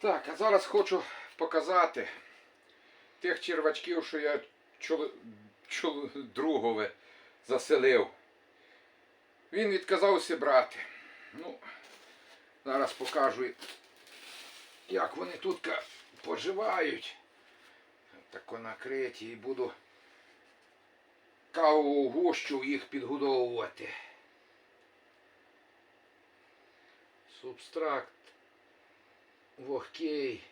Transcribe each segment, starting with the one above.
Так, а зараз хочу показати тих червачків, що я чол... Чол... другове заселив. Він відказався брати. Ну, зараз покажу, як вони тут поживають. Тако накриті і буду кавову гущу їх підгодовувати. Субстракт вогкий.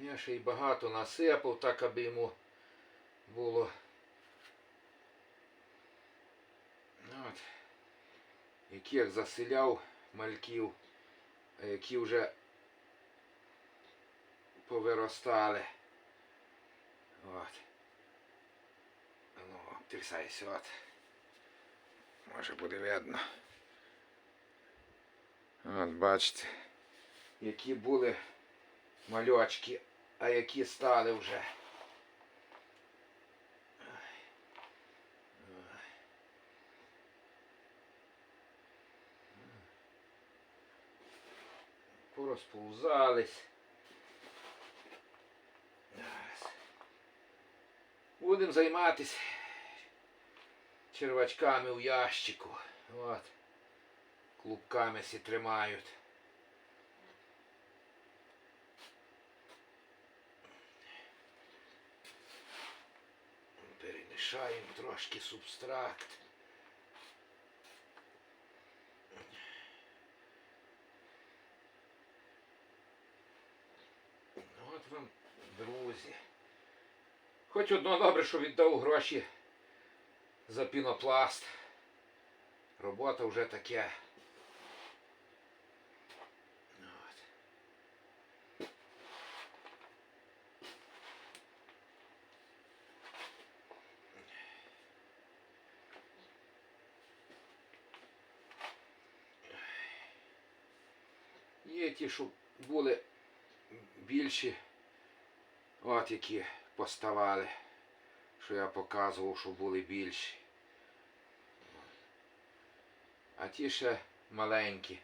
Я ще й багато насипав, так аби йому було. От. Яких заселяв мальків, які вже повиростали. От. Ну, трясайся, от. Може буде видно. От бачите, які були мальочки, а які стали вже. Порозповзались. Будемо займатися червачками у ящику. От. Клубками сі тримають. Перемішаємо трошки субстракт. От вам, друзі. Хоч одно добре, що віддав гроші за пінопласт. Робота вже таке. Є ті, що були більші, от які поставали, що я показував, що були більші. А ті ще маленькі.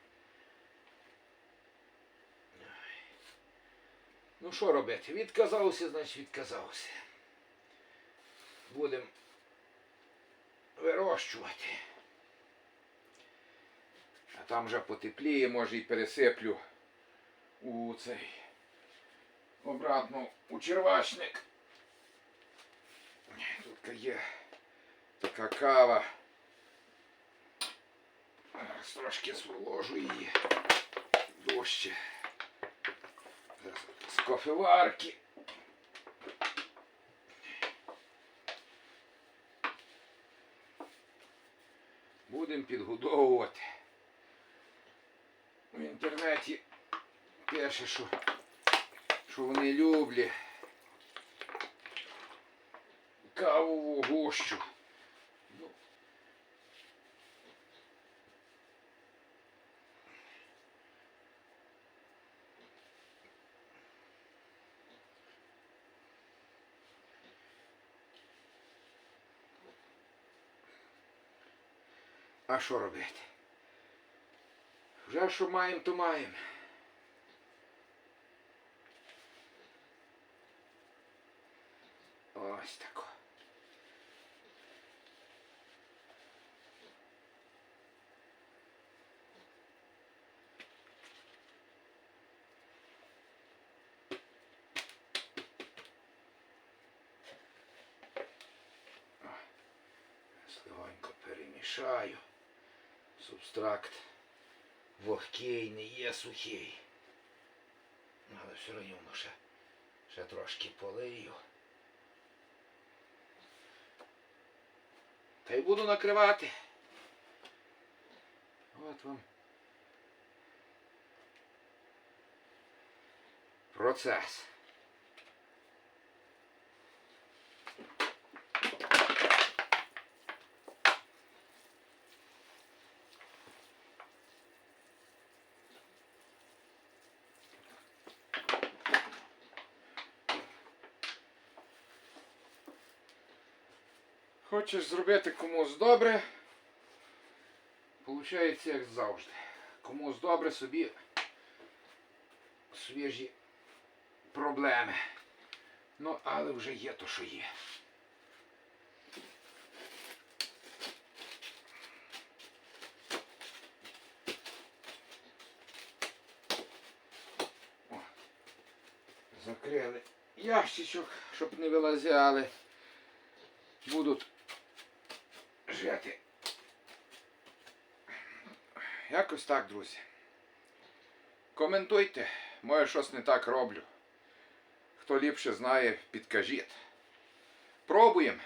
Ну що робити? Відказався, значить відказався. Будемо вирощувати. Там вже потепліє, може і пересиплю у цей обратно у червачник. Тут є така кава. Зараз трошки зволожу її дужче. З кофеварки. Будемо підгодовувати. В інтернеті перше, що, що вони люблять. Кавову гущу. Ну, А що робити? Вже що маємо, то маємо. Ось тако. Легонько перемішаю. Субстракт вогкий, не є сухий. Але все одно ще, ще трошки полию. Та й буду накривати. От вам. Процес. Хочеш зробити комусь добре, Получається, як завжди. Комусь добре собі свіжі проблеми. Ну, але вже є то, що є. Закрили ящичок, щоб не вилазяли. Будуть жити. Якось так, друзі. Коментуйте, може щось не так роблю. Хто ліпше знає, підкажіть. Пробуємо.